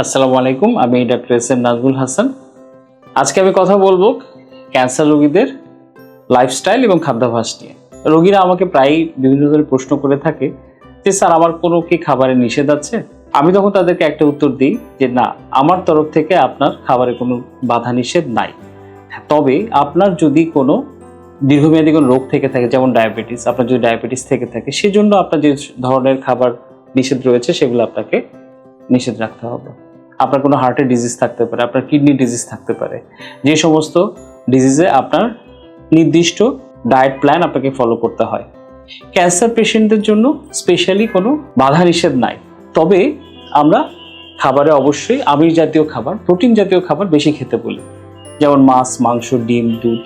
আসসালামু আলাইকুম, আমি ডাক্তার এস এম নাজমুল হাসান আজকে আমি কথা বলব ক্যান্সার রোগীদের লাইফস্টাইল এবং খাদ্যাভ্যাস নিয়ে। রোগীরা আমাকে প্রায়ই বিভিন্ন ধরনের প্রশ্ন করে থাকে যে, স্যার, আমার কোনো কি খাবারে নিষেধ আছে? আমি তখন তাদেরকে একটা উত্তর দিই যে, না, আমার তরফ থেকে আপনার খাবারে কোনো বাধা নিষেধ নাই। তবে আপনার যদি কোনো দীর্ঘমেয়াদী কোনো রোগ থেকে থাকে, যেমন ডায়াবেটিস, আপনার যদি ডায়াবেটিস থেকে থাকে, সেজন্য আপনার যে ধরনের খাবার নিষেধ রয়েছে, সেগুলো আপনাকে নিষেধ রাখতে হবে। আপনার কোনো হার্টের ডিজিজ থাকতে পারে, আপনার কিডনি ডিজিজ থাকতে পারে। যে সমস্ত ডিজিজে আপনার নির্দিষ্ট ডায়েট প্ল্যান আপনাকে ফলো করতে হয়। ক্যান্সার পেশেন্টদের জন্য স্পেশালি কোনো বাধা নিষেধ নাই। তবে আমরা খাবারে অবশ্যই আমিষ জাতীয় খাবার প্রোটিন জাতীয় খাবার বেশি খেতে বলি। যেমন মাছ, মাংস, ডিম, দুধ,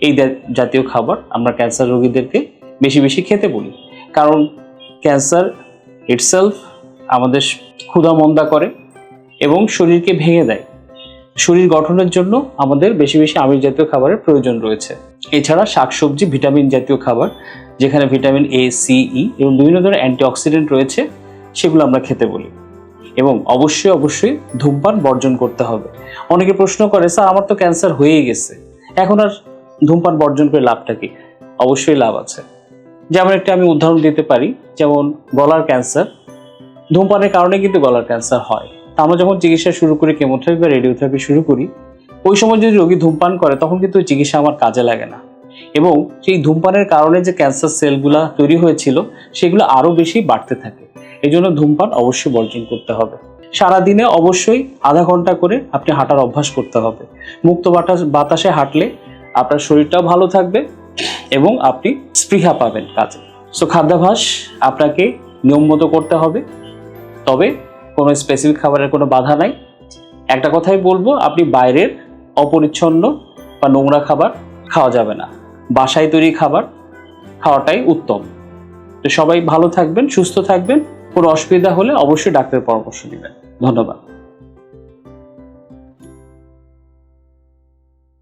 এই জাতীয় খাবার আমরা ক্যান্সার রোগীদেরকে বেশি বেশি খেতে বলি। কারণ ক্যান্সার ইটসেলফ আমাদের ক্ষুধা মন্দা করে। এবং শরীরকে ভেঙে দেয়। শরীর গঠনের জন্য আমাদের বেশি বেশি আমিষ জাতীয় খাবারের প্রয়োজন রয়েছে। এছাড়া শাকসবজি, ভিটামিন জাতীয় খাবার, যেখানে ভিটামিন এ সি ই এবং বিভিন্ন ধরনের অ্যান্টিঅক্সিডেন্ট রয়েছে, সেগুলো আমরা খেতে বলি। এবং অবশ্যই অবশ্যই ধূমপান বর্জন করতে হবে। অনেকে প্রশ্ন করে, স্যার, আমার তো ক্যান্সার হয়েই গেছে। এখন আর ধূমপান বর্জন করে লাভটা কি? অবশ্যই লাভ আছে। যেমন একটা আমি উদাহরণ দিতে পারি, যেমন গলার ক্যান্সার। ধূমপানের কারণে কিন্তু গলার ক্যান্সার হয়। আমরা যখন চিকিৎসা শুরু করি কেমোথেরাপি বা রেডিওথেরাপি শুরু করি, ওই সময় যদি রোগী ধূমপান করে, তখন কিন্তু ওই চিকিৎসা আমার কাজে লাগে না। এবং সেই ধূমপানের কারণে যে ক্যান্সার সেলগুলো তৈরি হয়েছিল, সেগুলো আরও বেশি বাড়তে থাকে। এই জন্য ধূমপান অবশ্যই বর্জন করতে হবে। সারাদিনে অবশ্যই আধা ঘণ্টা করে আপনি হাঁটার অভ্যাস করতে হবে। মুক্ত বাতাস, বাতাসে হাঁটলে আপনার শরীরটাও ভালো থাকবে এবং আপনি স্পৃহা পাবেন কাজে। সো খাদ্যাভ্যাস আপনাকে নিয়ম মতো করতে হবে। তবে কোনো স্পেসিফিক খাবারের কোনো বাধা নাই। একটা কথাই বলব, আপনি বাইরের অপরিচ্ছন্ন বা নোংরা খাবার খাওয়া যাবে না। বাসায় তৈরি খাবার খাওয়াটাই উত্তম। তো সবাই ভালো থাকবেন, সুস্থ থাকবেন, কোনো অসুবিধা হলে অবশ্যই ডাক্তারের পরামর্শ নেবেন। ধন্যবাদ।